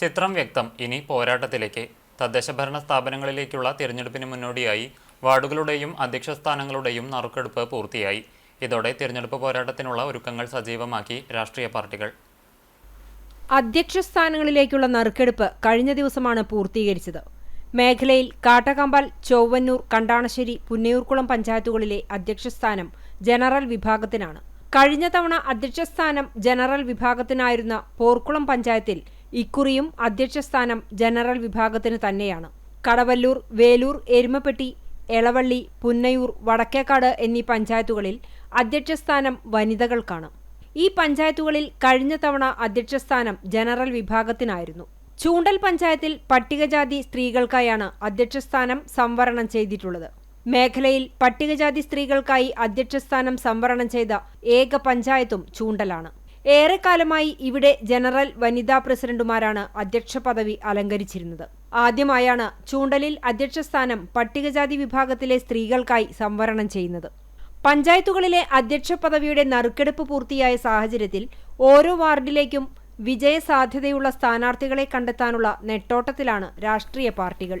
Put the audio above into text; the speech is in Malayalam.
ചിത്രം വ്യക്തം. ഇനി പോരാട്ടത്തിലേക്ക്. തദ്ദേശ ഭരണ സ്ഥാപനങ്ങളിലേക്കുള്ള തിരഞ്ഞെടുപ്പിന് മുന്നോടിയായി വാർഡുകളുടെയും അധ്യക്ഷ സ്ഥാനങ്ങളുടെയും നറുക്കെടുപ്പ് പൂർത്തിയായി. ഇതോടെ തിരഞ്ഞെടുപ്പ് പോരാട്ടത്തിനുള്ള ഒരുക്കങ്ങൾ സജീവമാക്കി രാഷ്ട്രീയ പാർട്ടികൾ. അധ്യക്ഷ സ്ഥാനങ്ങളിലേക്കുള്ള നറുക്കെടുപ്പ് കഴിഞ്ഞ ദിവസമാണ് പൂർത്തീകരിച്ചത്. മേഖലയിൽ കാട്ടകമ്പാൽ ചൊവ്വന്നൂർ കണ്ടാണശ്ശേരി പുന്നയൂർക്കുളം പഞ്ചായത്തുകളിലെ അധ്യക്ഷസ്ഥാനം ജനറൽ വിഭാഗത്തിനാണ്. കഴിഞ്ഞ തവണ അധ്യക്ഷസ്ഥാനം ജനറൽ വിഭാഗത്തിനായിരുന്ന പോർക്കുളം പഞ്ചായത്തിൽ ഇക്കുറിയും അധ്യക്ഷസ്ഥാനം ജനറൽ വിഭാഗത്തിന് തന്നെയാണ്. കടവല്ലൂർ വേലൂർ എരുമപ്പെട്ടി എളവള്ളി പുന്നയൂർ വടക്കേക്കാട് എന്നീ പഞ്ചായത്തുകളിൽ അധ്യക്ഷസ്ഥാനം വനിതകൾക്കാണ്. ഈ പഞ്ചായത്തുകളിൽ കഴിഞ്ഞ തവണ അധ്യക്ഷസ്ഥാനം ജനറൽ വിഭാഗത്തിനായിരുന്നു. ചൂണ്ടൽ പഞ്ചായത്തിൽ പട്ടികജാതി സ്ത്രീകൾക്കായാണ് അധ്യക്ഷസ്ഥാനം സംവരണം ചെയ്തിട്ടുള്ളത്. മേഖലയിൽ പട്ടികജാതി സ്ത്രീകൾക്കായി അധ്യക്ഷസ്ഥാനം സംവരണം ചെയ്ത ഏക പഞ്ചായത്തും ചൂണ്ടലാണ്. ഏറെക്കാലമായി ഇവിടെ ജനറൽ വനിതാ പ്രസിഡന്റുമാരാണ് അധ്യക്ഷ പദവി അലങ്കരിച്ചിരുന്നത്. ആദ്യമായാണ് ചൂണ്ടലിൽ അധ്യക്ഷസ്ഥാനം പട്ടികജാതി വിഭാഗത്തിലെ സ്ത്രീകൾക്കായി സംവരണം ചെയ്യുന്നത്. പഞ്ചായത്തുകളിലെ അധ്യക്ഷ പദവിയുടെ നറുക്കെടുപ്പ് പൂർത്തിയായ സാഹചര്യത്തിൽ ഓരോ വാർഡിലേക്കും വിജയസാധ്യതയുള്ള സ്ഥാനാർത്ഥികളെ കണ്ടെത്താനുള്ള നെട്ടോട്ടത്തിലാണ് രാഷ്ട്രീയ പാർട്ടികൾ.